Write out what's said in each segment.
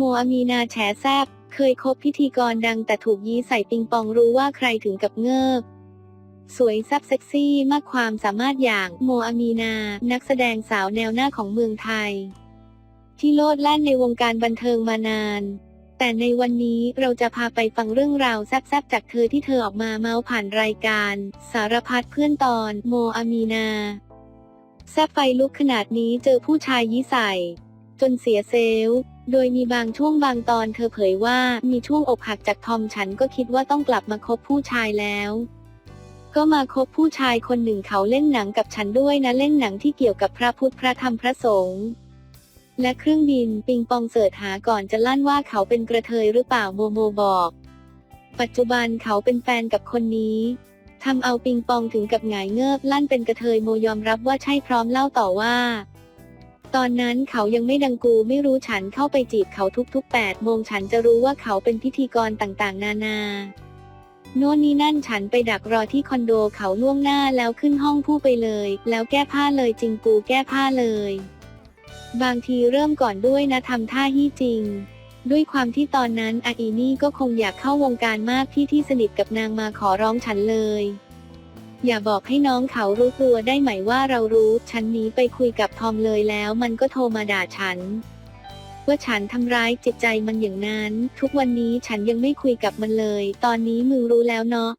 โมอามีนาแฉแซบเคยคบพิธีกรดังแต่ถูกยี้ใส่ปิงปองรู้ว่าใครถึงกับเงิบ สวยแซบเซ็กซี่มากความสามารถอย่างโมอามีนา นักแสดงสาวแนวหน้าของเมืองไทย ที่โลดแล่นในวงการบันเทิงมานาน แต่ในวันนี้เราจะพาไปฟังเรื่องราวแซบๆจากเธอที่เธอออกมาเมาส์ผ่านรายการ สารพัดเพื่อนตอนโมอามีนา แซบไฟลุกขนาดนี้เจอผู้ชายยี่ใส่ จนเสียเซลล์ โดยมีบางช่วงบางตอนเธอเผยว่ามีช่วงอกหักจากทอมฉันก็คิดว่าต้องกลับมาคบผู้ชายแล้ว ก็มาคบผู้ชายคนหนึ่งเขาเล่นหนังกับฉันด้วยนะเล่นหนังที่เกี่ยวกับพระพุทธพระธรรมพระสงฆ์และเครื่องบินปิงปองเสิร์ชหาก่อนจะลั่นว่าเขาเป็นกระเทยหรือเปล่าโมโมบอก ปัจจุบันเขาเป็นแฟนกับคนนี้ทำเอาปิงปองถึงกับหงายเงิบลั่นเป็นกระเทยโมยอมรับว่าใช่พร้อมเล่าต่อว่า ตอนนั้นเขายังไม่ดังกูไม่รู้ฉันเข้าไปจีบเขาทุกๆ8โมงฉันจะรู้ว่าเขาเป็นพิธีกรต่างๆ นานาโน่นนี่นั่นฉันไปดักรอที่คอนโดเขาล่วงหน้าแล้วขึ้นห้องผู้ไปเลย แล้วแก้ผ้าเลยจริงกูแก้ผ้าเลย บางทีเริ่มก่อนด้วยนะทำท่าฮี่จริง ด้วยความที่ตอนนั้นอาอีนี่ก็คงอยากเข้าวงการมากพี่ที่สนิทกับนางมาขอร้องฉันเลย อย่าบอกให้น้องเขารู้ตัวได้ไหมว่าเรารู้ฉันหนีไปคุยกับทอมเลยแล้วมันก็โทรมาด่าฉัน ว่าฉันทำร้ายจิตใจมันอย่างนั้น ทุกวันนี้ฉันยังไม่คุยกับมันเลย ตอนนี้มึงรู้แล้วเนาะ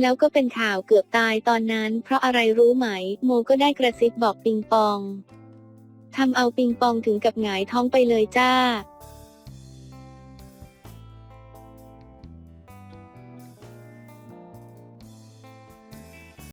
แล้วก็เป็นข่าวเกือบตายตอนนั้น เพราะอะไรรู้ไหม โมก็ได้กระซิบบอกปิงปองทำเอาปิงปองถึงกับหงายท้องไปเลยจ้า